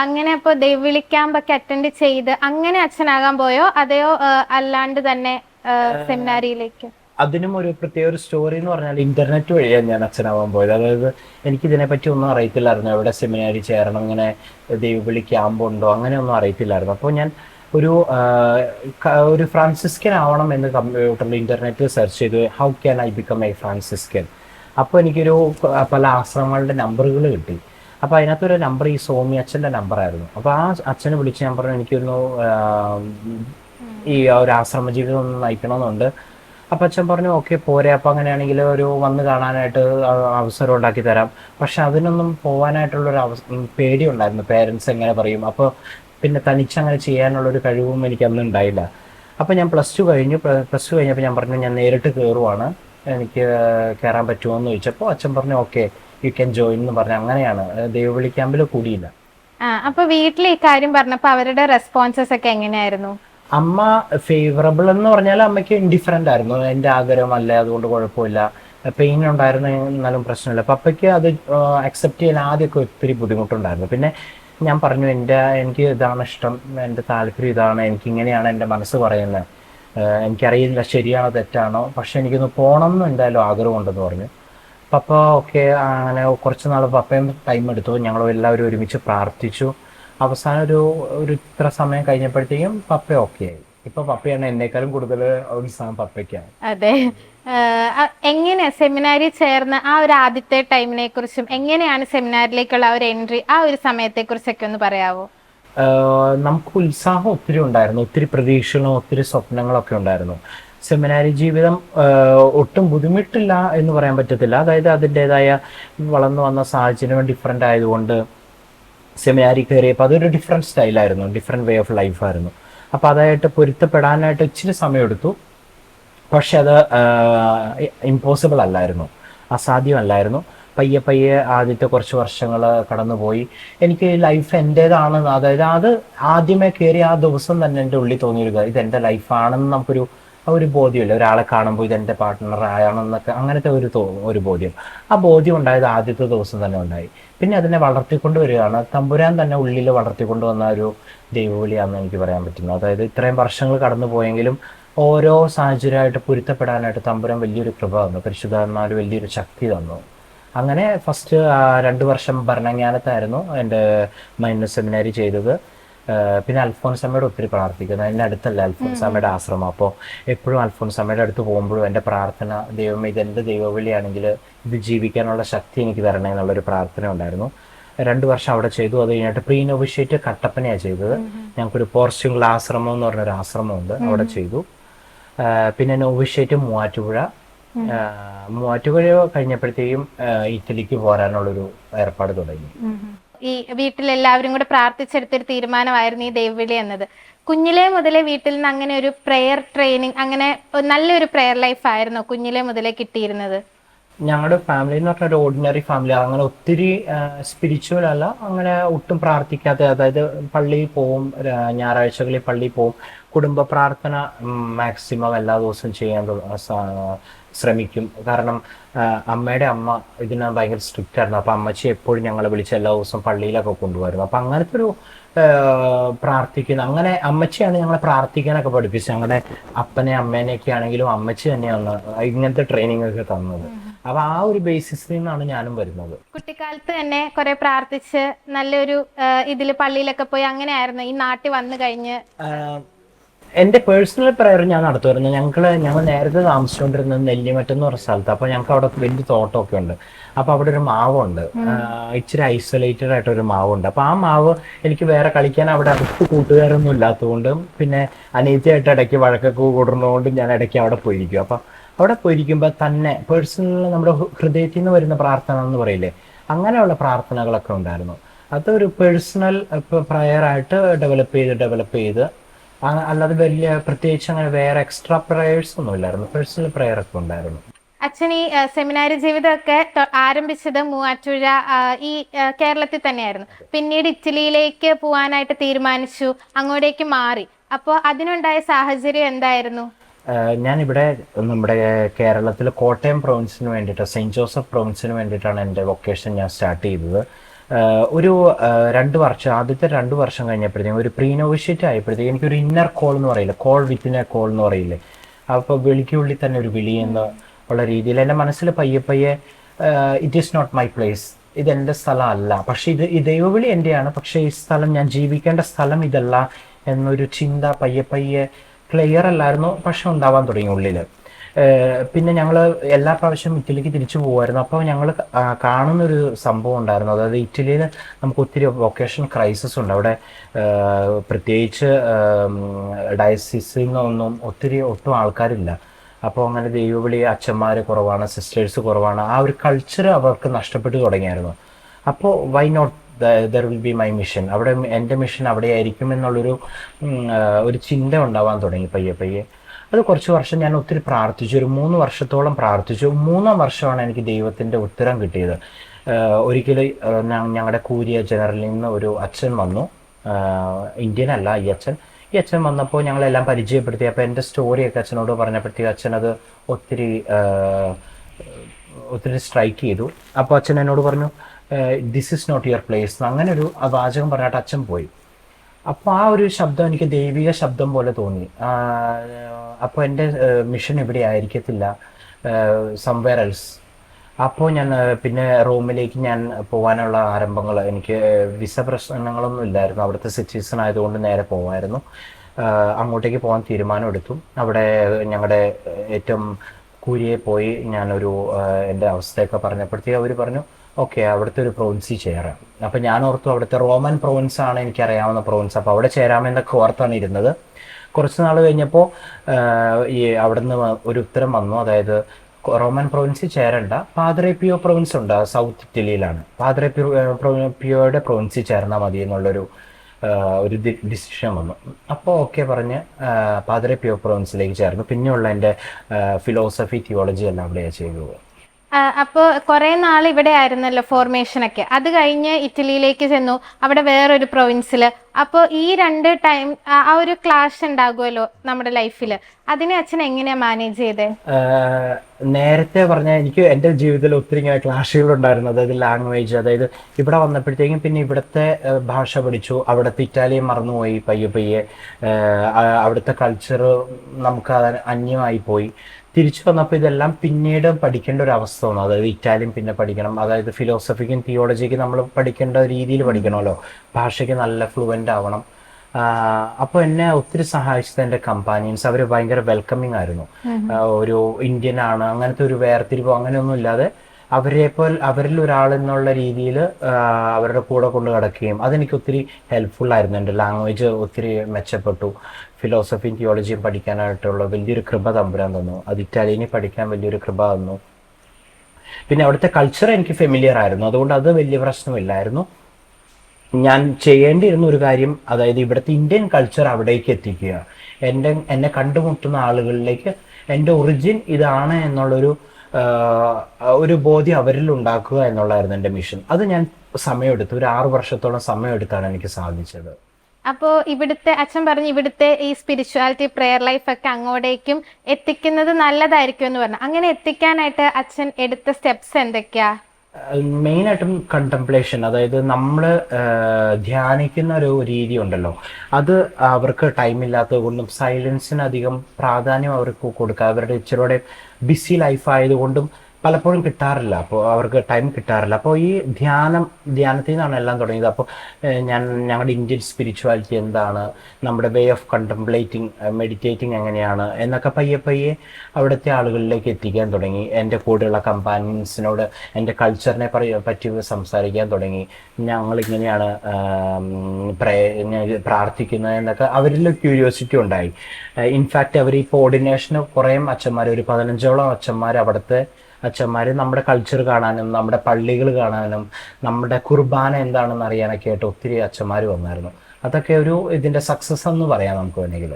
അങ്ങനെ അപ്പൊ ദൈവവിളി ക്യാമ്പൊക്കെ അറ്റൻഡ് ചെയ്ത് അങ്ങനെ അച്ഛനാകാൻ പോയോ? അതെയോ അല്ലാണ്ട് തന്നെ സെമിനാരിയിലേക്ക് അതിനും ഒരു പ്രത്യേക ഒരു സ്റ്റോറി എന്ന് പറഞ്ഞാൽ ഇന്റർനെറ്റ് വഴിയാണ് ഞാൻ അച്ഛനാവാൻ പോയത്. അതായത് എനിക്ക് ഇതിനെപ്പറ്റി ഒന്നും അറിയത്തില്ലായിരുന്നു. എവിടെ സെമിനാരി ചേരണം ഇങ്ങനെ ദൈവവിളി ക്യാമ്പ് ഉണ്ടോ അങ്ങനെ ഒന്നും അറിയത്തില്ലായിരുന്നു. അപ്പോൾ ഞാൻ ഒരു ഒരു ഫ്രാൻസിസ്കൻ ആവണം എന്ന് കമ്പ്യൂട്ടറിൽ ഇന്റർനെറ്റിൽ സെർച്ച് ചെയ്തു. How can I become a Franciscan അപ്പോൾ എനിക്കൊരു പല ആശ്രമങ്ങളുടെ നമ്പറുകൾ കിട്ടി. അപ്പോൾ അതിനകത്തൊരു നമ്പർ ഈ സോമി അച്ഛന്റെ നമ്പറായിരുന്നു അപ്പോൾ ആ അച്ഛനെ വിളിച്ച് ഞാൻ പറഞ്ഞു എനിക്കൊരു ഈ ഒരു ആശ്രമ ജീവിതം ഒന്ന് നയിക്കണമെന്നുണ്ട്. അപ്പം അച്ഛൻ പറഞ്ഞു ഓക്കെ പോരെ. അപ്പം അങ്ങനെയാണെങ്കിൽ ഒരു വന്ന് കാണാനായിട്ട് അവസരം ഉണ്ടാക്കി തരാം. പക്ഷെ അതിനൊന്നും പോകാനായിട്ടുള്ളൊരു അവസ പേടി ഉണ്ടായിരുന്നു പേരൻസ് എങ്ങനെ പറയും? അപ്പോൾ പിന്നെ തനിച്ചങ്ങനെ ചെയ്യാനുള്ളൊരു കഴിവും എനിക്ക് അന്ന് ഉണ്ടായില്ല. അപ്പം ഞാൻ പ്ലസ് ടു കഴിഞ്ഞു. പ്ലസ് ടു കഴിഞ്ഞപ്പോൾ ഞാൻ പറഞ്ഞു ഞാൻ നേരിട്ട് കയറുവാണ് എനിക്ക് കയറാൻ പറ്റുമോ? എന്ന് ചോദിച്ചപ്പോൾ അച്ഛൻ പറഞ്ഞു ഓക്കെ. യു ക്യാൻ ജോയിൻ എന്ന് പറഞ്ഞ അങ്ങനെയാണ്. ദൈവവിളി ക്യാമ്പിൽ കൂടിയില്ല. ആ അപ്പൊ വീട്ടിൽ ഈ കാര്യം പറഞ്ഞപ്പോ അവരുടെ റെസ്പോൺസസ് ഒക്കെ എങ്ങനെയായിരുന്നു? അമ്മ ഫേവറബിൾ എന്ന് പറഞ്ഞാൽ അമ്മയ്ക്ക് ഇൻഡിഫറന്റ് ആയിരുന്നു. എന്റെ ആഗ്രഹമല്ല അതുകൊണ്ട് കുഴപ്പമില്ല. പെയിൻ ഉണ്ടായിരുന്നു എന്നാലും പ്രശ്നമില്ല. പപ്പയ്ക്ക് അത് അക്സെപ്റ്റ് ചെയ്യാൻ ആദ്യമൊക്കെ ഒത്തിരി ബുദ്ധിമുട്ടുണ്ടായിരുന്നു. പിന്നെ ഞാൻ പറഞ്ഞു എന്റെ എനിക്ക് ഇതാണ് ഇഷ്ടം. എന്റെ താല്പര്യം ഇതാണ്. എനിക്ക് ഇങ്ങനെയാണ് എന്റെ മനസ്സ് പറയുന്നത്. എനിക്കറിയില്ല ശരിയാണോ തെറ്റാണോ. പക്ഷെ എനിക്കൊന്ന് പോകണം എന്ന് എന്തായാലും ആഗ്രഹമുണ്ടെന്ന് പറഞ്ഞു. പപ്പ ഒക്കെ അങ്ങനെ കുറച്ച് നാൾ പപ്പയും ടൈം എടുത്തു. ഞങ്ങൾ എല്ലാവരും ഒരുമിച്ച് പ്രാർത്ഥിച്ചു. അവസാനം ഒരു ഒരു ഇത്ര സമയം കഴിഞ്ഞപ്പോഴത്തേക്കും പപ്പ ഓക്കെ ആയി. ഇപ്പൊ പപ്പയാണ് എന്നെക്കാളും കൂടുതൽ ഉത്സാഹം പപ്പയ്ക്കാണ്. അതെ. എങ്ങനെ സെമിനാരിൽ സെമിനാരി ചേർന്ന ആ ഒരു ആദ്യത്തെ ടൈമിനെ കുറിച്ചും എങ്ങനെയാണ് സെമിനാരിലേക്കുള്ള ആ ഒരു എൻട്രി ആ ഒരു സമയത്തെ കുറിച്ചൊക്കെ ഒന്ന് പറയാവോ? നമുക്ക് ഉത്സാഹം ഒത്തിരി ഉണ്ടായിരുന്നു. ഒത്തിരി പ്രതീക്ഷകളും ഒത്തിരി സ്വപ്നങ്ങളൊക്കെ ഉണ്ടായിരുന്നു. സെമിനാരി ജീവിതം ഒട്ടും ബുദ്ധിമുട്ടില്ല എന്ന് പറയാൻ പറ്റത്തില്ല. അതായത് അതിന്റെതായ വളർന്നു വന്ന സാഹചര്യം ഡിഫറെന്റ് ആയതുകൊണ്ട് സെമിനാരി കയറിയപ്പോൾ അതൊരു ഡിഫറെന്റ് സ്റ്റൈലായിരുന്നു ഡിഫറെന്റ് വേ ഓഫ് ലൈഫായിരുന്നു അപ്പോൾ അതായിട്ട് പൊരുത്തപ്പെടാനായിട്ട് ഇച്ചിരി സമയമെടുത്തു. പക്ഷെ അത് ഇമ്പോസിബിൾ അല്ലായിരുന്നു അസാധ്യമല്ലായിരുന്നു. പയ്യെ പയ്യെ ആദ്യത്തെ കുറച്ച് വർഷങ്ങൾ കടന്നുപോയി. എനിക്ക് ലൈഫ് എന്റേതാണ് അതായത് അത് ആദ്യമേ കയറി ആ ദിവസം തന്നെ എന്റെ ഉള്ളിൽ തോന്നിയൊരു ഇത് എന്റെ ലൈഫാണെന്ന് നമുക്കൊരു ആ ഒരു ബോധ്യമില്ല. ഒരാളെ കാണുമ്പോൾ ഇത് എന്റെ പാർട്ട്ണർ ആയാണെന്നൊക്കെ അങ്ങനത്തെ ഒരു തോ ഒരു ബോധ്യം. ആ ബോധ്യം ഉണ്ടായത് ആദ്യത്തെ ദിവസം തന്നെ ഉണ്ടായി. പിന്നെ അതിനെ വളർത്തിക്കൊണ്ട് വരികയാണ്. തമ്പുരാൻ തന്നെ ഉള്ളിൽ വളർത്തിക്കൊണ്ട് വന്ന ഒരു ദൈവവിളിയാണെന്ന് എനിക്ക് പറയാൻ പറ്റുന്നു. അതായത് ഇത്രയും വർഷങ്ങൾ കടന്നു പോയെങ്കിലും ഓരോ സാഹചര്യമായിട്ട് പൊരുത്തപ്പെടാനായിട്ട് തമ്പുരാൻ വലിയൊരു കൃപ തന്നു. പരിശുദ്ധാത്മാർ വലിയൊരു ശക്തി തന്നു. അങ്ങനെ ഫസ്റ്റ് രണ്ട് വർഷം ഭരണജ്ഞാനത്തായിരുന്നു എന്റെ മൈനസ് സെമിനാരി ചെയ്തത്. പിന്നെ അൽഫോൻസമ്മയുടെ ഒത്തിരി പ്രാർത്ഥിക്കുന്നു എന്റെ അടുത്തല്ല അൽഫോൻസമ്മയുടെ ആശ്രമം. അപ്പോൾ എപ്പോഴും അൽഫോൻസമ്മയുടെ അടുത്ത് പോകുമ്പോഴും എന്റെ പ്രാർത്ഥന ദൈവം ഇത് എന്റെ ദൈവവിളിയാണെങ്കിൽ ഇത് ജീവിക്കാനുള്ള ശക്തി എനിക്ക് തരണേ എന്നുള്ളൊരു പ്രാർത്ഥന ഉണ്ടായിരുന്നു. രണ്ട് വർഷം അവിടെ ചെയ്തു. അത് കഴിഞ്ഞിട്ട് പ്രീ നോവിഷ്യേറ്റ് കട്ടപ്പനയാണ് ചെയ്തത്. ഞങ്ങൾക്കൊരു പോർച്ചുഗൽ ആശ്രമം എന്ന് പറഞ്ഞൊരു ആശ്രമമുണ്ട്. അവിടെ ചെയ്തു. പിന്നെ നോവിഷ്യേറ്റ് മൂവാറ്റുപുഴ. മൂവാറ്റുപുഴ കഴിഞ്ഞപ്പോഴത്തേക്കും ഇറ്റലിക്ക് പോരാനുള്ളൊരു ഏർപ്പാട് തുടങ്ങി. ഈ വീട്ടിലെല്ലാവരും കൂടെ പ്രാർത്ഥിച്ചെടുത്തൊരു തീരുമാനമായിരുന്നു ഈ ദൈവവിളി എന്നത്. കുഞ്ഞിലെ മുതലേ വീട്ടിൽ നിന്ന് അങ്ങനെ ഒരു പ്രെയർ ട്രെയിനിങ് അങ്ങനെ നല്ലൊരു പ്രെയർ ലൈഫ് ആയിരുന്നു കുഞ്ഞിലെ മുതലേ കിട്ടിയിരുന്നത്. ഞങ്ങളുടെ ഫാമിലി എന്ന് പറഞ്ഞ ഒരു ഓർഡിനറി ഫാമിലി അങ്ങനെ ഒത്തിരി സ്പിരിച്വൽ അല്ല അങ്ങനെ ഒട്ടും പ്രാർത്ഥിക്കാത്ത അതായത് പള്ളിയിൽ പോവും ഞായറാഴ്ചകളിൽ പള്ളിയിൽ പോവും. കുടുംബ പ്രാർത്ഥന മാക്സിമം എല്ലാ ദിവസവും ചെയ്യാൻ ശ്രമിക്കും. കാരണം അമ്മയുടെ അമ്മ ഇതിന് ഭയങ്കര സ്ട്രിക്റ്റ് ആയിരുന്നു. അപ്പം അമ്മച്ചി എപ്പോഴും ഞങ്ങളെ വിളിച്ച് എല്ലാ ദിവസവും പള്ളിയിലൊക്കെ കൊണ്ടുപോയിരുന്നു. അപ്പം അങ്ങനത്തെ ഒരു പ്രാർത്ഥിക്കുന്ന. അങ്ങനെ അമ്മച്ചിയാണ് ഞങ്ങളെ പ്രാർത്ഥിക്കാനൊക്കെ പഠിപ്പിച്ചത്. ഞങ്ങളുടെ അപ്പനെ അമ്മേനെയൊക്കെ ആണെങ്കിലും അമ്മച്ചി തന്നെയാണ് ഇങ്ങനത്തെ ട്രെയിനിങ് ഒക്കെ തന്നത്. അപ്പൊ ആ ഒരു ബേസിസിൽ നിന്നാണ് ഞാനും വരുന്നത്. കുട്ടിക്കാലത്ത് തന്നെ കുറെ പ്രാർത്ഥിച്ച് നല്ലൊരു ഇതിൽ പള്ളിയിലൊക്കെ പോയി അങ്ങനെയായിരുന്നു. ഈ നാട്ടിൽ വന്നു കഴിഞ്ഞ്. എന്റെ പേഴ്സണൽ പ്രയർ ഞാൻ നടത്തുമായിരുന്നു. ഞങ്ങൾ ഞങ്ങൾ നേരത്തെ താമസിച്ചുകൊണ്ടിരുന്നത് നെല്ലിമറ്റം എന്ന് പറഞ്ഞ സ്ഥലത്ത്. അപ്പൊ ഞങ്ങൾക്ക് അവിടെ വലിയ തോട്ടമൊക്കെ ഉണ്ട്. അപ്പൊ അവിടെ ഒരു മാവുണ്ട്. ഉണ്ട് ഇച്ചിരി ഐസൊലേറ്റഡ് ആയിട്ട് ഒരു മാവുണ്ട്. അപ്പൊ ആ മാവ് എനിക്ക് വേറെ കളിക്കാൻ അവിടെ അടുത്ത് കൂട്ടുകാരൊന്നും ഇല്ലാത്തതുകൊണ്ട് പിന്നെ അനീതിയായിട്ട് ഇടയ്ക്ക് വഴക്കൊക്കെ കൂടുന്നതുകൊണ്ട് ഞാൻ ഇടയ്ക്ക് അവിടെ പോയിരിക്കും. അപ്പൊ അവിടെ പോയിരിക്കുമ്പോൾ തന്നെ പേഴ്സണൽ നമ്മുടെ ഹൃദയത്തിൽ നിന്ന് വരുന്ന പ്രാർത്ഥന എന്ന് പറയില്ലേ? അങ്ങനെയുള്ള പ്രാർത്ഥനകളൊക്കെ ഉണ്ടായിരുന്നു. അതൊരു പേഴ്സണൽ പ്രയർ ആയിട്ട് ഡെവലപ്പ് ചെയ്ത് ഡെവലപ്പ് ചെയ്ത് അല്ലാതെ വലിയ പ്രത്യേകിച്ച് അങ്ങനെ വേറെ എക്സ്ട്രാ പ്രയേഴ്സ് ഒന്നും ഇല്ലായിരുന്നു. പേഴ്സണൽ പ്രയർ ഒക്കെ ഉണ്ടായിരുന്നു. അച്ഛൻ ഈ സെമിനാരി ജീവിതമൊക്കെ ആരംഭിച്ചത് മൂവാറ്റുഴ ഈ കേരളത്തിൽ തന്നെയായിരുന്നു. പിന്നീട് ഇറ്റലിയിലേക്ക് പോവാനായിട്ട് തീരുമാനിച്ചു അങ്ങോട്ടേക്ക് മാറി. അപ്പോൾ അതിനുണ്ടായ സാഹചര്യം എന്തായിരുന്നു? ഞാൻ ഞാനിവിടെ നമ്മുടെ കേരളത്തിൽ കോട്ടയം പ്രൊവിൻസിന് വേണ്ടിയിട്ട് സെയിന്റ് ജോസഫ് പ്രൊവിൻസിന് വേണ്ടിയിട്ടാണ് എന്റെ വൊക്കേഷൻ ഞാൻ സ്റ്റാർട്ട് ചെയ്തത്. ഒരു രണ്ട് വർഷം ആദ്യത്തെ രണ്ട് വർഷം കഴിഞ്ഞപ്പോഴത്തേക്കും ഒരു പ്രീനോവിഷ്യേറ്റ് ആയപ്പോഴത്തേക്കും എനിക്കൊരു ഇന്നർ കോൾ എന്ന് പറയില്ല? കോൾ വിത്തിൻ എ കോൾ എന്ന് പറയില്ലേ? അപ്പോൾ വിളിക്കുള്ളിൽ തന്നെ ഒരു വിളി എന്ന് ഉള്ള രീതിയിൽ എന്റെ മനസ്സിൽ പയ്യെ പയ്യെ it is not my place ഇതെന്റെ സ്ഥലമല്ല പക്ഷെ ഇത് ഈ ദൈവവിളി എന്റെയാണ് പക്ഷേ ഈ സ്ഥലം ഞാൻ ജീവിക്കേണ്ട സ്ഥലം ഇതല്ല എന്നൊരു ചിന്ത പയ്യെ പയ്യെ ക്ലിയർ അല്ലായിരുന്നു. പക്ഷെ ഉണ്ടാവാൻ തുടങ്ങി ഉള്ളിൽ പിന്നെ ഞങ്ങൾ എല്ലാ പ്രാവശ്യവും ഇറ്റലിക്ക് തിരിച്ചു പോകുമായിരുന്നു അപ്പോൾ ഞങ്ങൾ കാണുന്നൊരു സംഭവം ഉണ്ടായിരുന്നു. അതായത് ഇറ്റലിയിൽ നമുക്ക് ഒത്തിരി വൊക്കേഷൻ ക്രൈസിസ് ഉണ്ട്. അവിടെ പ്രത്യേകിച്ച് ഡയസിസിൽ ഒന്നും ഒത്തിരി ഒട്ടും ആൾക്കാരില്ല. അപ്പോൾ അങ്ങനെ ദൈവവിളി അച്ഛന്മാർ കുറവാണ് സിസ്റ്റേഴ്സ് കുറവാണ്. ആ ഒരു കൾച്ചർ അവർക്ക് നഷ്ടപ്പെട്ടു തുടങ്ങിയായിരുന്നു. അപ്പോൾ why not there will be my mission അവിടെ എന്റെ മിഷൻ അവിടെ ആയിരിക്കും എന്നുള്ളൊരു ഒരു ചിന്ത ഉണ്ടാവാൻ തുടങ്ങി പയ്യെ പയ്യെ. അത് കുറച്ച് വർഷം ഞാൻ ഒത്തിരി പ്രാർത്ഥിച്ചു. ഒരു മൂന്ന് വർഷത്തോളം പ്രാർത്ഥിച്ചു. മൂന്നാം വർഷമാണ് എനിക്ക് ദൈവത്തിന്റെ ഉത്തരം കിട്ടിയത്. ഒരിക്കലും ഞങ്ങളുടെ കൂരിയ ജനറലിൽ നിന്ന് ഒരു അച്ഛൻ വന്നു. ഇന്ത്യൻ അല്ല ഈ അച്ഛൻ. ഈ അച്ഛൻ വന്നപ്പോൾ ഞങ്ങളെല്ലാം പരിചയപ്പെടുത്തി. അപ്പോൾ എന്റെ സ്റ്റോറിയൊക്കെ അച്ഛനോട് പറഞ്ഞപ്പോഴത്തേക്ക് അച്ഛൻ അത് ഒത്തിരി ഒത്തിരി സ്ട്രൈക്ക് ചെയ്തു. അപ്പോൾ അച്ഛൻ എന്നോട് പറഞ്ഞു this is not your place അങ്ങനെ ഒരു വാചകം പറഞ്ഞിട്ട് അച്ഛൻ പോയി. അപ്പോൾ ആ ഒരു ശബ്ദം എനിക്ക് ദൈവിക ശബ്ദം പോലെ തോന്നി. അപ്പോൾ എന്റെ മിഷൻ ഇവിടെ ആയിരിക്കത്തില്ല സംവെയർ എൽസ് അപ്പോൾ ഞാൻ പിന്നെ റൂമിലേക്ക് ഞാൻ പോകാനുള്ള ആരംഭങ്ങൾ എനിക്ക് വിസ പ്രശ്നങ്ങളൊന്നും ഇല്ലായിരുന്നു. അവിടുത്തെ സിറ്റിസൺ ആയതുകൊണ്ട് നേരെ പോകാമായിരുന്നു അങ്ങോട്ടേക്ക് പോകാൻ തീരുമാനം എടുത്തു അവിടെ ഞങ്ങളുടെ ഏറ്റവും കൂരിയെ പോയി ഞാനൊരു എന്റെ അവസ്ഥയൊക്കെ പറഞ്ഞപ്പോഴത്തേക്ക് അവർ പറഞ്ഞു ഓക്കെ അവിടുത്തെ ഒരു പ്രോൺസി ചേരാം. അപ്പം ഞാൻ ഓർത്തു അവിടുത്തെ റോമൻ പ്രൊവിൻസ് ആണ് എനിക്ക് അറിയാവുന്ന പ്രൊവിൻസ് അപ്പോൾ അവിടെ ചേരാമെന്നൊക്കെ ഓർത്താണ് ഇരുന്നത്. കുറച്ച് നാൾ കഴിഞ്ഞപ്പോൾ ഈ അവിടുന്ന് ഒരു ഉത്തരം വന്നു. അതായത് റോമൻ പ്രൊവിൻസിൽ ചേരണ്ട. പാദ്രെ പ്രൊവിൻസ് ഉണ്ട് സൗത്ത് ഇറ്റലിയിലാണ്. പാദ്രെ പിയോയുടെ പ്രൊവിൻസിൽ ചേർന്നാൽ മതി എന്നുള്ളൊരു ഒരു ഡിസിഷൻ വന്നു. അപ്പോൾ ഓക്കെ പറഞ്ഞ് പാദ്രെ പ്രൊവിൻസിലേക്ക് ചേർന്നു. പിന്നെയുള്ള എന്റെ ഫിലോസഫി തിയോളജി എല്ലാം അവിടെയാണ് ചെയ്തത്. അപ്പോൾ കുറേ നാൾ ഇവിടെ ആയിരുന്നല്ലോ ഫോർമേഷൻ ഒക്കെ. അത് കഴിഞ്ഞ് ഇറ്റലിയിലേക്ക് ചെന്നു. അവിടെ വേറൊരു പ്രൊവിൻസിൽ അപ്പോൾ ഈ രണ്ട് ടൈം ആ ഒരു ക്ലാഷ് ഉണ്ടാകുമല്ലോ നമ്മുടെ ലൈഫിൽ അതിനെ അച്ഛൻ എങ്ങനെയാ മാനേജ് ചെയ്തേ? നേരത്തെ പറഞ്ഞ എനിക്ക് എന്റെ ജീവിതത്തിൽ ഒത്തിരി ഇങ്ങനെ ക്ലാഷുകൾ ഉണ്ടായിരുന്നു. അതായത് ലാംഗ്വേജ് അതായത് ഇവിടെ വന്നപ്പോഴത്തേക്കും പിന്നെ ഇവിടുത്തെ ഭാഷ പഠിച്ചു. അവിടുത്തെ ഇറ്റാലിയൻ മറന്നുപോയി പയ്യെ പയ്യെ. അവിടുത്തെ കൾച്ചർ നമുക്ക് അന്യമായി പോയി. തിരിച്ചു വന്നപ്പോൾ ഇതെല്ലാം പിന്നീട് പഠിക്കേണ്ട ഒരു അവസ്ഥ വന്നു. അതായത് ഇറ്റാലിയൻ പിന്നെ പഠിക്കണം. അതായത് ഫിലോസഫിക്കും തിയോളജിക്കും നമ്മൾ പഠിക്കേണ്ട രീതിയിൽ പഠിക്കണമല്ലോ. ഭാഷയ്ക്ക് നല്ല ഫ്ലുവന്റ് ആവണം. അപ്പോൾ എന്നെ ഒത്തിരി സഹായിച്ചത് എന്റെ കമ്പാനിയൻസ് അവർ ഭയങ്കര വെൽക്കമിങ് ആയിരുന്നു. ഒരു ഇന്ത്യൻ ആണ്. അങ്ങനത്തെ ഒരു വേർതിരിവോ അങ്ങനെയൊന്നും ഇല്ലാതെ അവരെ പോൽ അവരിൽ ഒരാൾ എന്നുള്ള രീതിയിൽ അവരുടെ കൂടെ കൊണ്ട് കിടക്കുകയും അതെനിക്ക് ഒത്തിരി ഹെൽപ്ഫുൾ ആയിരുന്നു. എന്റെ ലാംഗ്വേജ് ഒത്തിരി മെച്ചപ്പെട്ടു. ഫിലോസഫിയും തിയോളജിയും പഠിക്കാനായിട്ടുള്ള വലിയൊരു കൃപ തമ്പുരാൻ തന്നു. അത് ഇറ്റാലിയനിൽ പഠിക്കാൻ വലിയൊരു കൃപ തന്നു. പിന്നെ അവിടുത്തെ കൾച്ചർ എനിക്ക് ഫെമിലിയർ ആയിരുന്നു. അതുകൊണ്ട് അത് വലിയ പ്രശ്നമില്ലായിരുന്നു. ഞാൻ ചെയ്യേണ്ടിയിരുന്ന ഒരു കാര്യം അതായത് ഇവിടുത്തെ ഇന്ത്യൻ കൾച്ചർ അവിടേക്ക് എത്തിക്കുക. എന്റെ എന്നെ കണ്ടുമുട്ടുന്ന ആളുകളിലേക്ക് എന്റെ ഒറിജിൻ ഇതാണ് എന്നുള്ളൊരു ഒരു ബോധ്യം അവരിൽ ഉണ്ടാക്കുക എന്നുള്ളതായിരുന്നു എന്റെ മിഷൻ അത് ഞാൻ സമയമെടുത്തു. ഒരു ആറു വർഷത്തോളം സമയമെടുത്താണ് എനിക്ക് സാധിച്ചത്. അപ്പോ ഇവിടുത്തെ അച്ഛൻ പറഞ്ഞു ഇവിടുത്തെ ഈ സ്പിരിച്വാലിറ്റി പ്രെയർ ഒക്കെ അങ്ങോട്ടേക്കും എത്തിക്കുന്നത് നല്ലതായിരിക്കും എന്ന് പറഞ്ഞു. അങ്ങനെ എത്തിക്കാനായിട്ട് അച്ഛൻ എടുത്ത സ്റ്റെപ്സ് എന്തൊക്കെയാ? മെയിനായിട്ടും കണ്ടംപ്ലേഷൻ അതായത് നമ്മൾ ധ്യാനിക്കുന്ന ഒരു രീതി ഉണ്ടല്ലോ. അത് അവർക്ക് ടൈം ഇല്ലാത്തത് കൊണ്ടും സൈലൻസിന് അധികം പ്രാധാന്യം അവർക്ക് കൊടുക്കുക അവരുടെ ഇച്ചിരൂടെ ബിസി ലൈഫ് ആയതുകൊണ്ടും പലപ്പോഴും കിട്ടാറില്ല. അപ്പോൾ അവർക്ക് ടൈം കിട്ടാറില്ല. അപ്പോൾ ഈ ധ്യാനം ധ്യാനത്തിൽ നിന്നാണ് എല്ലാം തുടങ്ങിയത് അപ്പോൾ ഞാൻ ഞങ്ങളുടെ ഇന്ത്യൻ സ്പിരിച്വാലിറ്റി എന്താണ്? നമ്മുടെ വേ ഓഫ് കണ്ടംപ്ലേറ്റിംഗ് മെഡിറ്റേറ്റിംഗ് എങ്ങനെയാണ്? എന്നൊക്കെ പയ്യെ പയ്യെ അവിടുത്തെ ആളുകളിലേക്ക് എത്തിക്കാൻ തുടങ്ങി. എന്റെ കൂടെയുള്ള കമ്പാനിയൻസിനോട് എന്റെ കൾച്ചറിനെ പറ്റി സംസാരിക്കാൻ തുടങ്ങി. ഞങ്ങളിങ്ങനെയാണ് പ്രേ- പ്രാർത്ഥിക്കുന്നത് എന്നൊക്കെ അവരിൽ ക്യൂരിയോസിറ്റി ഉണ്ടായി. ഇൻഫാക്റ്റ് അവർ ഈ കോർഡിനേഷന് കുറേ അച്ഛന്മാർ ഒരു പതിനഞ്ചോളം അച്ഛന്മാർ അവിടുത്തെ അച്ഛന്മാർ നമ്മുടെ കൾച്ചർ കാണാനും നമ്മുടെ പള്ളികൾ കാണാനും നമ്മുടെ കുർബാന എന്താണെന്ന് അറിയാനൊക്കെ ആയിട്ട് ഒത്തിരി അച്ഛന്മാർ വന്നായിരുന്നു. അതൊക്കെ ഒരു ഇതിന്റെ സക്സസ് എന്ന് പറയാം നമുക്ക് വേണമെങ്കിൽ.